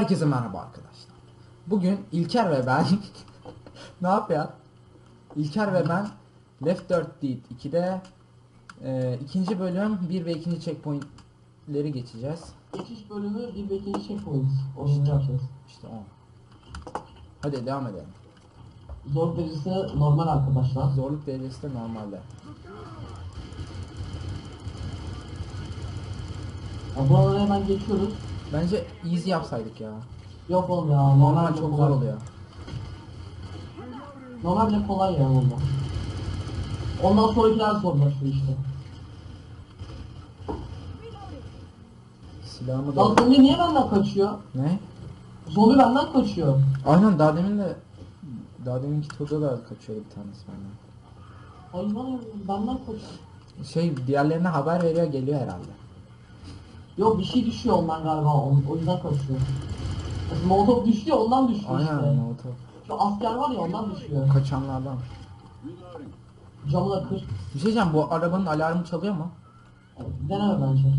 Herkese merhaba arkadaşlar. Bugün İlker ve ben ne yapıyor? İlker ve ben Left 4 Dead 2'de e, ikinci bölüm 1 ve 2. checkpointleri geçeceğiz. Geçiş bölümü bir ve ikinci checkpoint. Oyunu yapacağız. İşte o. Hadi devam edelim. Zor derecesi normal arkadaşlar. Zorluk derecesi de normalde. Ya buraları hemen geçiyoruz. Bence easy yapsaydık ya. Yok oğlum ya. Normal Normal çok zor oluyor. Normalde kolay ya onlar. Ondan sonrakiler zorlaşıyor işte. Silahımı da... Lan zombi niye benden kaçıyor? Ne? Zombi benden kaçıyor. Aynen daha demin de daha deminki turda da kaçıyordu bir tanesi benden. Hayvan benden kaçıyor. Şey diğerlerine haber veriyor geliyor herhalde. Yok bir şey düşüyor ondan galiba. O, o yüzden. Mesela Molotov düşüyor ondan düşüyor Aynen işte. Molotov. Şu asker var ya ondan düşüyor. Kaçanlardan. Camı da kır. Bir şey diyeceğim bu arabanın alarmı çalıyor mu? Deneme bence.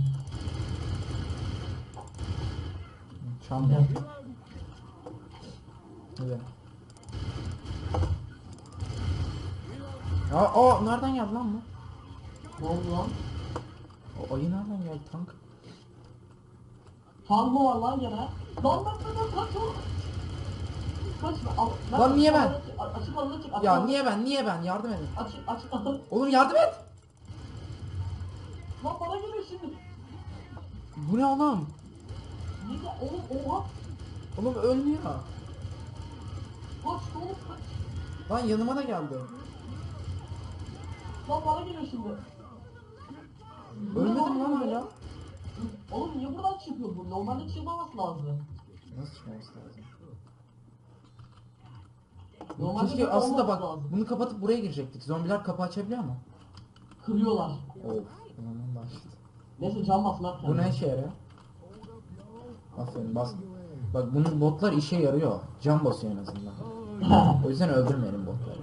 Çalmıyor. Evet. Aa, o nereden geldi lan bu? Ne oldu lan? O ayı nereden geldi tank? Mı var lan gene? Lan lan lan lan kaç oğlum. Kaçma al. Lan Lan niye ben? Açık Açık alana çık. açık Ya alana- niye ben niye ben yardım edin. Açık açık alana. Oğlum yardım et. Lan bana geliyor şimdi. Bu ne oğlum? Niye de oğlum oha. Oğlum ölmüyor. Kaç oğlum kaç. Lan yanıma da geldi. Lan bana geliyor şimdi. Ölmedim lan hala. Oğlum niye buradan çıkıyor bu? Normalde çıkmaması lazım. Nasıl çıkması lazım? Normalde Keşke aslında bak lazım. bunu kapatıp buraya girecektik. Zombiler kapı açabiliyor mu? Kırıyorlar. Of. Aman başladı. Neyse cam basmak Bu ne işe yarıyor? Aferin bas. Bak bunun botlar işe yarıyor. Can basıyor en azından. O yüzden öldürmeyelim botları.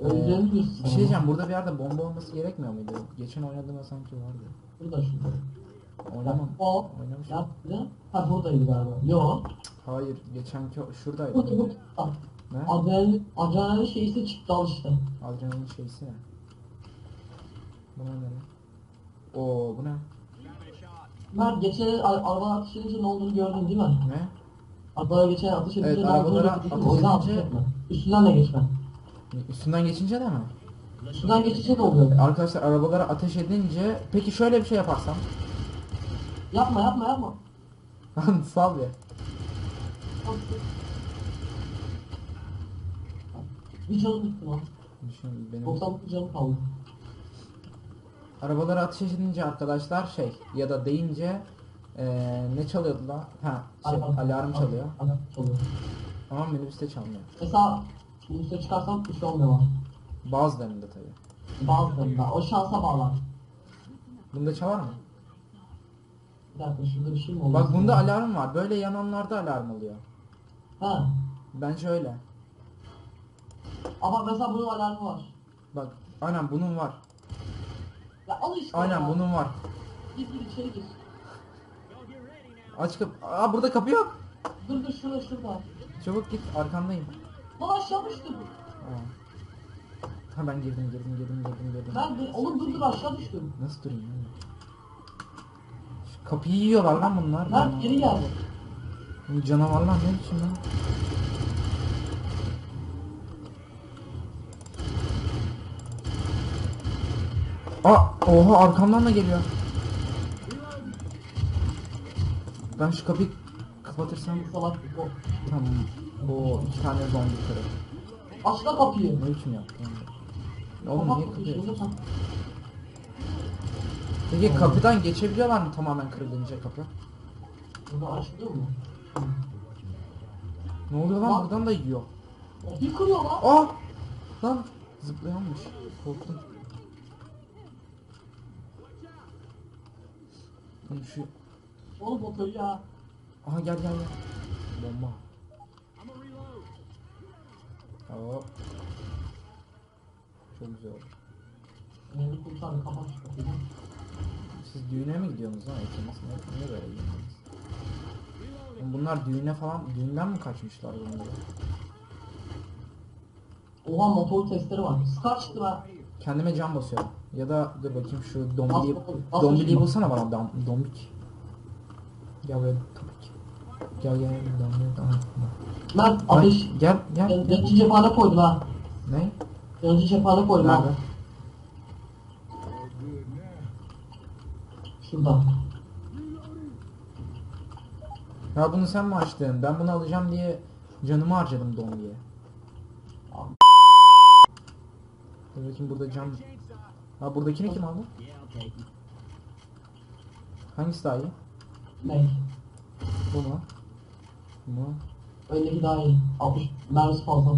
Ee, diyorsun. bir şey diyeceğim burada bir yerde bomba olması gerekmiyor muydu? Geçen oynadığımda sanki vardı. Burada şurada. Oynamam. O. Oynamışım. Yaptı. Ha buradaydı galiba. Yo. Hayır geçenki şuradaydı. Burada burada. Bak. Ne? Adrenalin, adrenalin şeysi çıktı al işte. Adrenalin şeysi ne? Bu ne lan? Oo bu ne? Mert geçen el a- arabadan ateş edince ne olduğunu gördün değil mi? Ne? Arabalara geçen ateş edince Evet, ne olduğunu arabalara gördün. O yüzden ateş edince- etme. Üstünden de geçme. Üstünden geçince de mi? Üstünden geçince de oluyor. Arkadaşlar arabalara ateş edince peki şöyle bir şey yaparsam? Yapma yapma yapma. Lan sal ya. Bir canım bitti lan. Düşün benim 99 canım kaldı. arabalara ateş edince arkadaşlar şey ya da deyince eee ne çalıyordu lan? Ha şey, Alarm. alarm çalıyor. Alarm çalıyor. Ama minibüste çalmıyor. Mesela üstüne çıkarsam bir şey olmuyor. Bazılarında tabii. Bazılarında. O şansa bağlar. Bunda çalar mı? Bir dakika şurada bir şey mi oldu? Bak bunda alarm var. Böyle yananlarda alarm oluyor. Ha. Bence öyle. Ama mesela bunun alarmı var. Bak aynen bunun var. Ya al işte Aynen ya. bunun var. Gir gir içeri gir. Aç kapı. Aa burada kapı yok. Dur dur şurada şurada. Çabuk git arkandayım. Lan. Aa. Ha ben girdim girdim girdim girdim girdim. Ben bir, oğlum dur dur aşağı düştüm. Nasıl durayım? Şu kapıyı yiyorlar lan bunlar. Mert geri gel. Bu Canavarlar ne biçim lan? Aa, oha arkamdan da geliyor. Ben şu kapıyı kapatırsam Salak o. tamam. O iki tane zombi kırı. Aç da kapıyı. Ne biçim yaptı yani? Oğlum niye Kapat kapıyı kapıyı, Peki kapıdan geçebiliyorlar mı tamamen kırılınca kapı? Burada açılıyor mu? Ne oluyor lan Lan. buradan da yiyor. O bir kırıyor lan. Aa! Lan zıplayanmış. Korktum. Oğlum şu... Oğlum motoru ya. Aha gel gel gel. Bomba. Hop. Çok güzel oldu. Beni kurtardı kapat şu kapıyı. Siz düğüne mi gidiyorsunuz lan? Ekilmez. Ne, ne böyle gidiyorsunuz? Oğlum bunlar düğüne falan düğünden mi kaçmışlar bunlar? Oha motor testleri var. Scar çıktı be. Kendime can basıyorum. Ya da dur bakayım şu Bas bakalım, bas bulsana bana dom, dombik. Gel buraya topik. Gel gel gel. Mert Ay, ateş. Gel gel. Yan- Yanıcı cephane koydum ha. Ne? Yanıcı cephane koydum ha. Şurada. Ya bunu sen mi açtın? Ben bunu alacağım diye canımı harcadım dombiye. Dur bakayım burada can... Ha buradakini kim aldı? Hangisi daha iyi? Ne? Bu mu? Bu? Öndeki daha iyi. 60 mermisi fazla.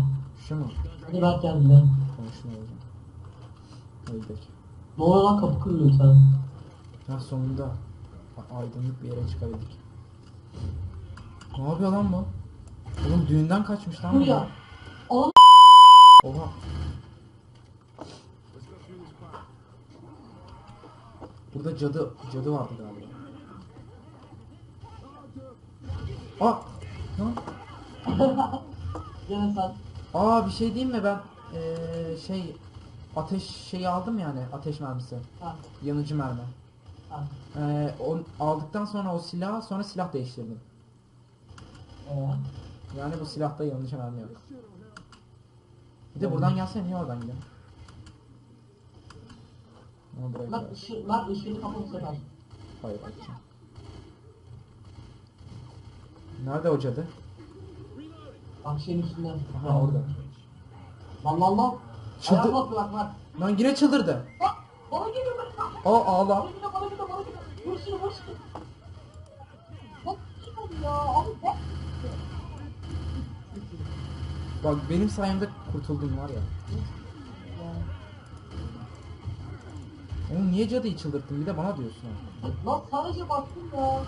Şu mu? Hadi Mert geldi de. Tamam şunu alacağım. Hadi gidelim. Ne oluyor lan kapı kırılıyor sen. Ha sonunda a- aydınlık bir yere çıkabildik. Ne yapıyor lan bu? Oğlum düğünden kaçmış lan bu. ya. Oğlum. Oha. Burada cadı cadı vardı galiba. Aa! Gene sen. Aa bir şey diyeyim mi ben eee, şey ateş şeyi aldım yani ateş mermisi. Ha. Yanıcı mermi. Ha. Eee onu aldıktan sonra o silahı sonra silah değiştirdim. Ee, Yani bu silahta yanıcı mermi yok. Bir de buradan gelsene niye oradan gidelim? Ama buraya kadar. Mert ışığı, ışığını kapat bu sefer. Hayır açacağım. Nerede o cadı? Bak şeyin üstünde. Aha orada. Lan lan lan. Çıldı- Ayağa kalk bak Mert. Lan yine çıldırdı. Bak. Bana geliyor Mert. Aa ağla. Bana gidiyor bana gidiyor bana gidiyor. Vur şunu vur şunu. Bak ya? Abi bak. Bak benim sayemde kurtuldun var ya. Oğlum niye cadıyı çıldırttın bir de bana diyorsun. Lan sadece baktım ya.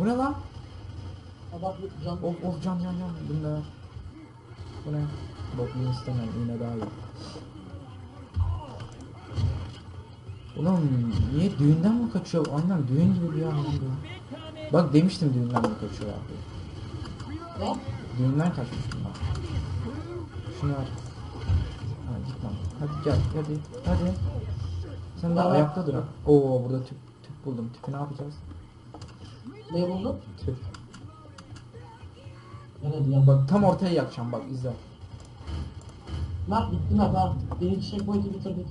Bu ne lan? Adam can. Of of can can can. Ver. Bu ne? Bok bunu istemem. Yine daha iyi. Ulan niye düğünden mi kaçıyor? Aynen düğün gibi bir an oldu. Bak demiştim düğünden mi kaçıyor abi. Ne? Düğünden kaçmış bunlar. Şunu ver. Ha git lan. Hadi gel hadi hadi. Sen Tamam. ayakta dur. ha. Oo burada tüp tüp buldum. Tüpü ne yapacağız? Ne buldun? Tüp. Nerede ya? Bak tam ortaya yakacağım bak izle. Mert bitti Mert ha. Birinci checkpoint'i bitirdik.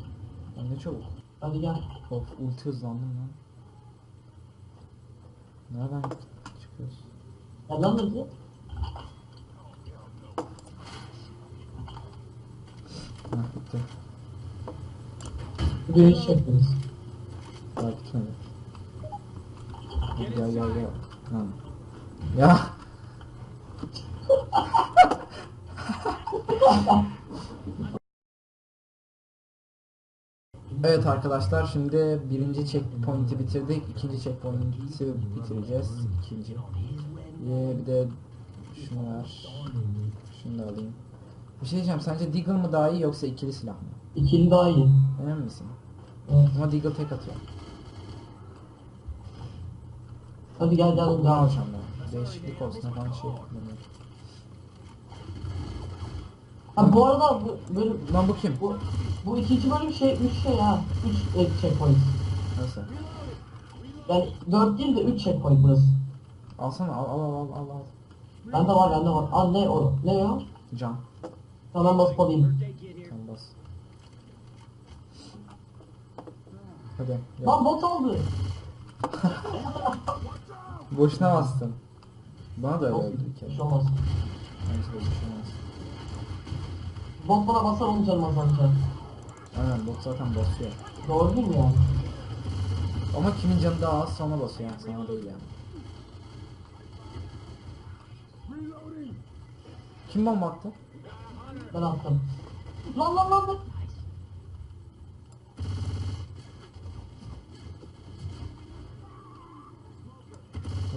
Lan ne çabuk. Hadi gel. Of ulti hızlandım lan. Nereden çıkıyoruz? Lan dedi. Ha bitti. Birinci checkpoint. Daha bitmedi. Gel gel gel. Lan. Ya. Evet arkadaşlar şimdi birinci checkpoint'i bitirdik. ikinci checkpoint'i bitireceğiz. İkinci. Ee, bir de şunu ver. Şunu da alayım. Bir şey diyeceğim sence Deagle mı daha iyi yoksa ikili silah mı? İkili daha iyi. Emin misin? Evet. Ama Deagle tek atıyor. Hadi gel gel gel. alacağım ben? Değişiklik olsun falan şey kullanıyorum. Ha bu arada bu bölüm Lan bu kim? bu bu ikinci bölüm şey üç şey ha. Üç e, checkpoint. Nasıl? Yani dört değil de üç checkpoint burası. Alsana al al al al al. al. Bende var bende var. Aa ne o? Ne o? Can. Hemen basıp alayım. Tamam bas. Hadi. Lan bot aldı. Boşuna bastın. Bana da öyle oldu bir şey olmaz. Bence de bir şey. Bot bana basar onu canım azalacak. Aynen bot zaten basıyor. Doğru değil mi yani? Ama kimin canı daha az ona basıyor yani sana değil yani. Kim bomba attı? Ben attım. Lan lan lan lan.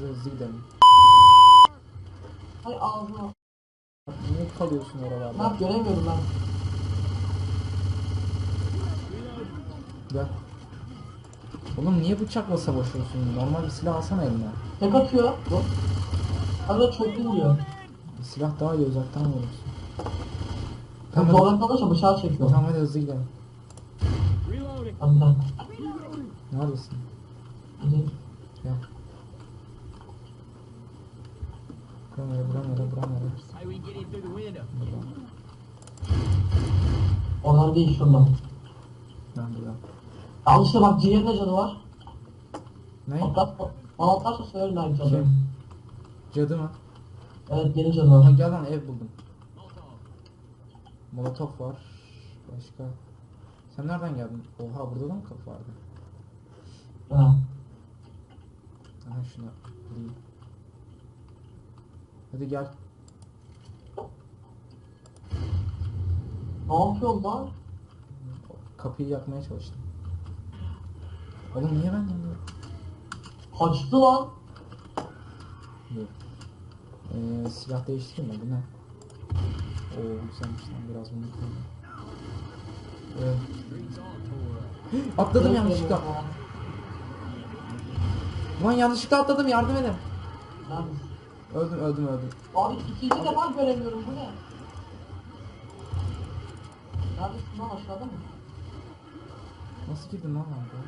Hızlı gidelim. Hay ağzına. Bak, Niye kalıyorsun oralarda? Mert göremiyorum ben. Gel. Oğlum niye bıçakla savaşıyorsun? Normal bir silah alsana eline. Tek atıyor. Arada çok vuruyor. Bir silah daha iyi uzaktan vurursun. Tam Tamam Zorla kalırsa bıçağı çekiyor. tamam hadi hızlı gidelim. Lan. Neredesin? Hadi. The window? Buradan. Oradan değil şuradan. Ben buradan. Yanlışlıkla bak ciğerin de canı var. Ne? Atlat. Bana atlarsa söylerim ben canı. Kim? Cadı mı? Evet yeni canı var. gel lan ev buldum. Molotof var. Başka. Sen nereden geldin? Oha burada da mı kapı vardı? Ha. Aha şuna vurayım. Hadi gel. Ne yapıyorsun lan? Kapıyı yakmaya çalıştım. Oğlum niye ben yanıyorum? Kaçtı lan. Yok. Ee, silah değiştireyim mi? Bu ne? Oo güzelmiş lan biraz bunu koyayım. Ee, atladım yanlışlıkla. Lan yanlışlıkla atladım yardım edin. Neredesin? Öldüm öldüm öldüm. Abi ikinci defa göremiyorum bu ne? Neredesin lan aşağıda mı? Nasıl girdin lan orada?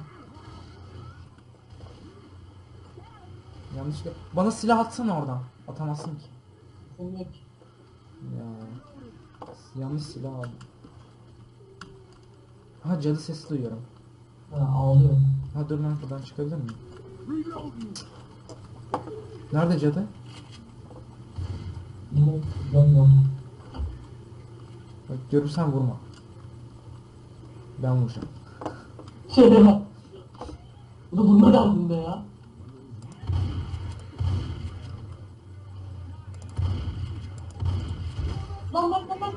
Yanlışlıkla. Bana silah atsana oradan. Atamazsın ki. Yok. Ya. Yanlış silah aldım. Ha cadı sesi duyuyorum. Ha ağlıyor. Ha dur lan buradan çıkabilir miyim? Nerede cadı? Yine görmüyorum. Bak görürsen vurma. Ben vuracağım. Bak. Bu da bununla derdinde ya. Lan lan lan lan.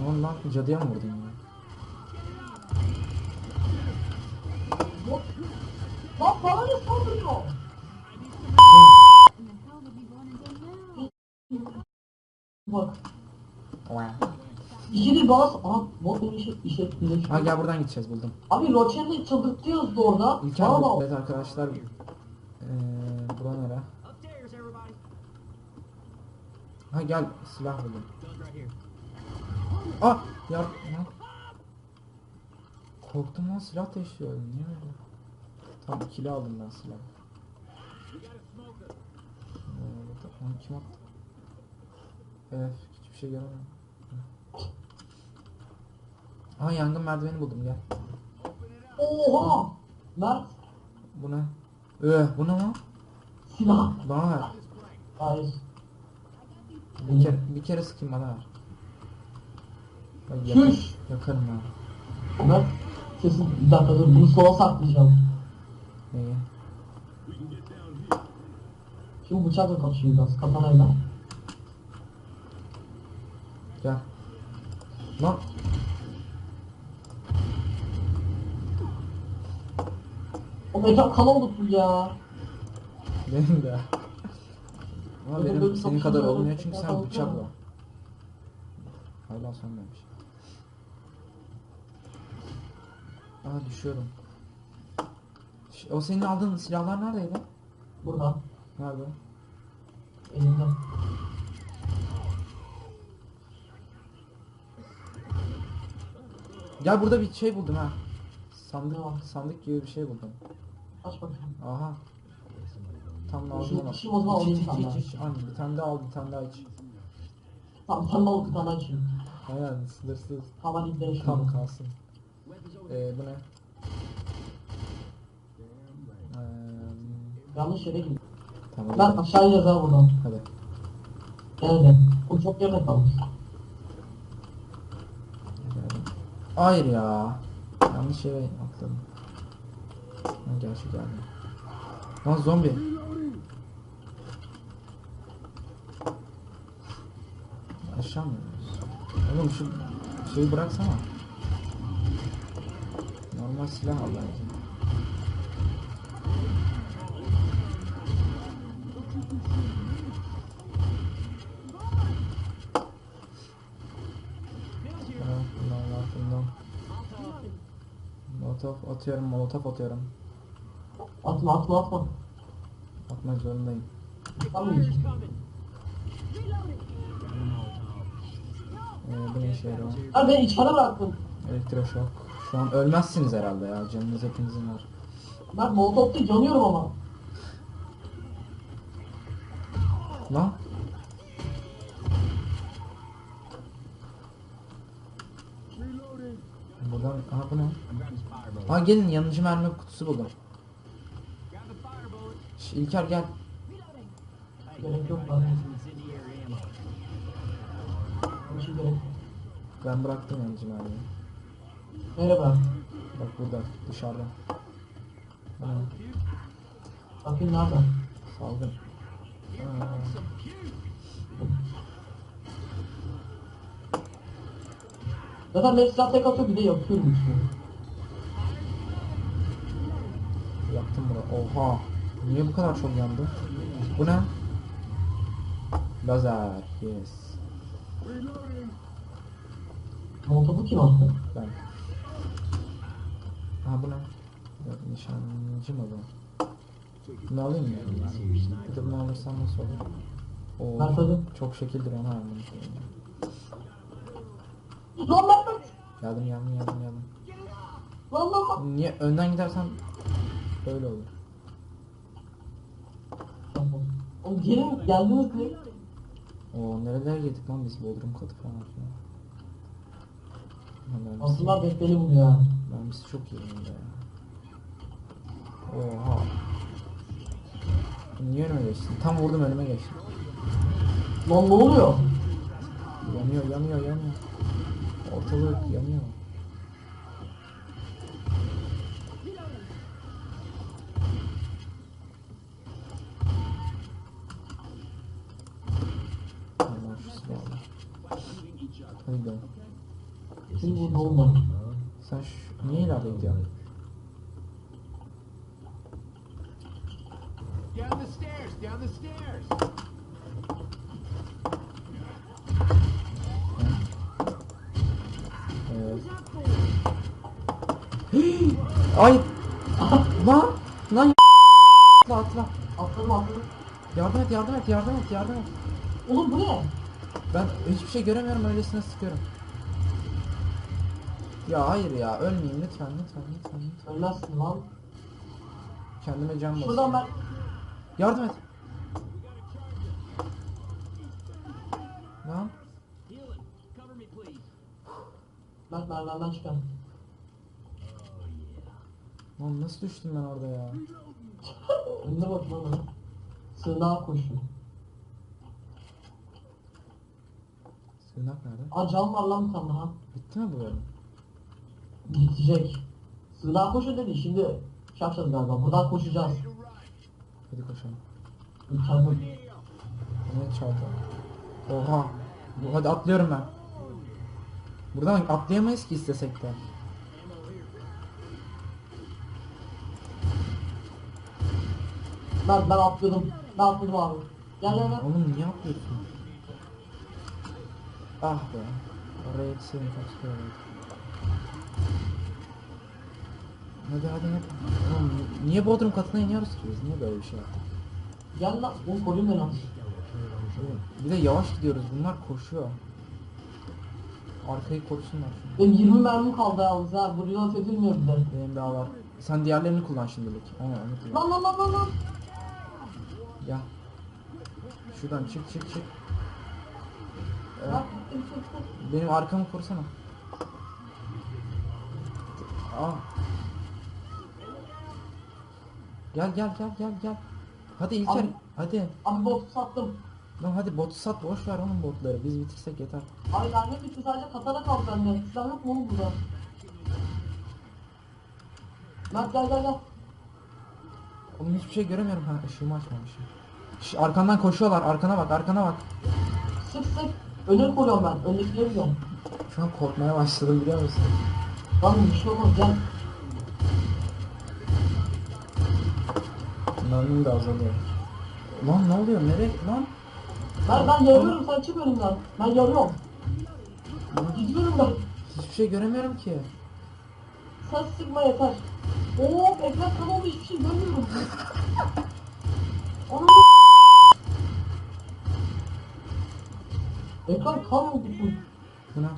Ne oldu lan? Cadıya mı vurdun ya? Lan- Lan bana ne saldırıyor? Değil bana... Aha bot işe... işe- Ha gel buradan gideceğiz buldum. Abi Roçen'i çıldırtıyoruz da orada. İlker bak. evet arkadaşlar. Nere? Upstairs, everybody. Ha gel silah buldum. Ah ya lan. Korktum lan silah değişiyor. Niye öyle? Tam ikili aldım ben silah. Ee, burada- onu kim attı? Evet hiçbir şey göremiyorum. Aha yangın merdiveni buldum gel. Oha! Mert Bu ne? Ee, bu ne lan? silah. Bana ver. Hayır. Bir kere, bir kere sıkayım bana ver. Bak, Şuş! yakarım ha. Mert sesin bir dakika dur bunu sola saklayacağım. Neyi? Şimdi bıçakla kaçıyor biraz kafanayla. Gel. Lan. O mekan full ya. Benim de. Ama benim böyle senin kadar olmuyor çünkü sen bıçakla. Hala sönmemiş. Aa düşüyorum. O senin aldığın silahlar neredeydi? Burada. Nerede? Elimde. Gel burada bir şey buldum ha. Sandık, sandık gibi bir şey buldum. Aç. Aha. Tam Şu lazım ama. işim o zaman İç, alayım iç, senden. iç, iç, Aynen, bir tane daha al, bir tane daha iç. Tamam sen de al bir tane açayım. Aynen, sınırsız. Tamam hadi gidelim Tam kalsın. Weapons over there. Ee, bu ne? Ee, Yanlış yere gittim. tamam. Ben aşağı ha buradan. Hadi. Nerede? O çok yerde kalmış. Hayır ya. Yanlış yere atladım gerçi geldi. Lan zombi. Aşağı mı? Oğlum şu şeyi bıraksana. Normal silah al belki. Ah, molotof atıyorum, molotof atıyorum. Atma atma atma. Atmak zorundayım. Coming. Ee, bu ne işe yarıyor? Ha içeri bıraktım. Elektroşok. Şu an ölmezsiniz herhalde ya. Canınız hepinizin var. Molotov değil yanıyorum ama. Lan. Buradan, aha bu ne? Ha gelin yanıcı mermi kutusu buldum. Grab the fire bullet. Şş, İlker gel. Gerek yok bana. Bir şey gerek. Ben bıraktım yanıcı mermiyi. Merhaba. Bak burada dışarıda. Bakayım nerede? salgın. Ha, Zaten ben silah tek atıyor bir de yakıyorum üstüne. yaktım bunu. Oha. Niye bu kadar çok yandı? Bu ne? Lazer. Yes. Reloading. Molotovu kim attı? Ben. Ha bu ne? Yok, nişancı mı bu? Bunu alayım mı? Bir de bunu alırsam nasıl olur? Oo, çok şekildir ona. Lan lan lan! Yardım yardım yardım yardım. Lan lan lan! Niye önden gidersen böyle olur. Oğlum gelin geldiniz mi? Oo nerelere gittik lan biz Bodrum katı falan filan. Aslında bekbeli bunu ya. Ben biz çok iyi bunda ya. Oha. Niye önüme geçtin? Tam vurdum önüme geçtin. Lan ne oluyor? Yanıyor yanıyor yanıyor. Ortalık yanıyor. Burada olmadı? Sen şu, niye ileride gidiyorsun? Down the stairs. Down the stairs. Evet. Ay! lan! Lan atla atla. Atladım atladım. Yardım et yardım et yardım et yardım et. Oğlum bu ne? Ben hiçbir şey göremiyorum öylesine sıkıyorum. Ya hayır ya ölmeyeyim lütfen lütfen lütfen lütfen. Ölmezsin lan. Kendime can basayım. Şuradan ben... Yardım et. Lan. Mert merdivenden çıkan. lan nasıl düştüm ben orada ya? Önüne bak lan. Sığınağa koşuyor. Sığınak nerede? Aa can var lan bir tane daha. Bitti mi bu bölüm? Gidecek. Sığınağa koşun dedi. Şimdi şey yapacağız galiba. Buradan koşacağız. Hadi koşalım. İçeride. Ne çaldı? Oha. Hadi atlıyorum ben. Buradan atlayamayız ki istesek de. Ben, ben atladım. Ben atladım abi. Gel gel gel. Oğlum niye atlıyorsun? Ah be. Oraya yetişelim kaç kere. Hadi hadi hadi. Oğlum ni- niye Bodrum katına iniyoruz ki biz? Niye böyle bir şey yaptık? Gel lan. Oğlum koruyun beni. Oğlum, Bir de yavaş gidiyoruz. Bunlar koşuyor. Arkayı korusunlar. Benim 20 mermim kaldı yalnız ha. Reload edilmiyor bir de. Benim daha var. Sen diğerlerini kullan şimdilik. Aynen onu kullan. Lan lan lan lan lan. Gel. Şuradan çık çık çık. Evet. Benim arkamı korusana. Aa. Gel gel gel gel gel. Hadi İlker Abi- hadi. Abi botu sattım. Lan hadi botu sat boş ver onun botları. Biz bitirsek yeter. Abi mermi bitti sadece katana kaldı bende. Silah yok mu oğlum burada? Mert gel gel gel. Oğlum hiçbir şey göremiyorum. Ha ışığımı açmamışım. Şş, arkandan koşuyorlar. Arkana bak arkana bak. Sık sık. Önünü koruyorum ben. Öndekileri biliyorum. Şu an korkmaya başladım biliyor musun? Lan bir şey olmaz gel. Mermim de azalıyor. Lan ne oluyor? Nereye? Lan. Ben, ben yarıyorum sen çık önümden. Ben yarıyorum. Gidiyorum ben. Hiçbir şey göremiyorum ki. Sen sıkma yeter. Oo ekran kan oldu hiçbir şey görmüyorum. Anam. Ekran oldu bu. Bu ne?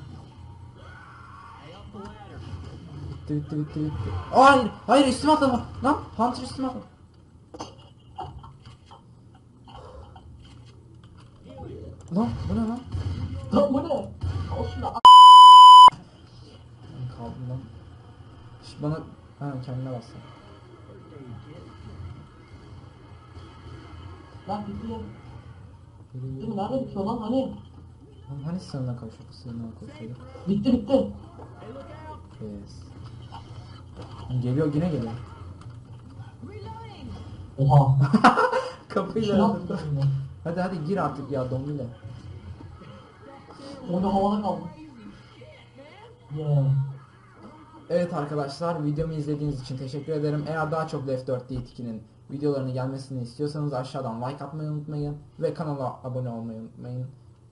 Bitti bitti bitti bitti. Aa, hayır hayır üstüme atladı. Lan Hunter üstüme atladı. Lan bu ne lan? Lan bu ne? Al şunu a- Ben kaldım lan. Şş, bana ha kendine bassın. Lan bitti ya. Değil mi? Nerede bitiyor lan hani? Lan hani sınırına kavuşuyorduk sınırına kavuşuyorduk. Bitti bitti. Yes. Geliyor yine geliyor. Oha. Kapıyı attı. Hadi hadi gir artık ya domuyla. Oyunu havada kaldı. Yeah. Evet arkadaşlar videomu izlediğiniz için teşekkür ederim. Eğer daha çok Left 4 Dead 2'nin videolarını gelmesini istiyorsanız aşağıdan like atmayı unutmayın ve kanala abone olmayı unutmayın.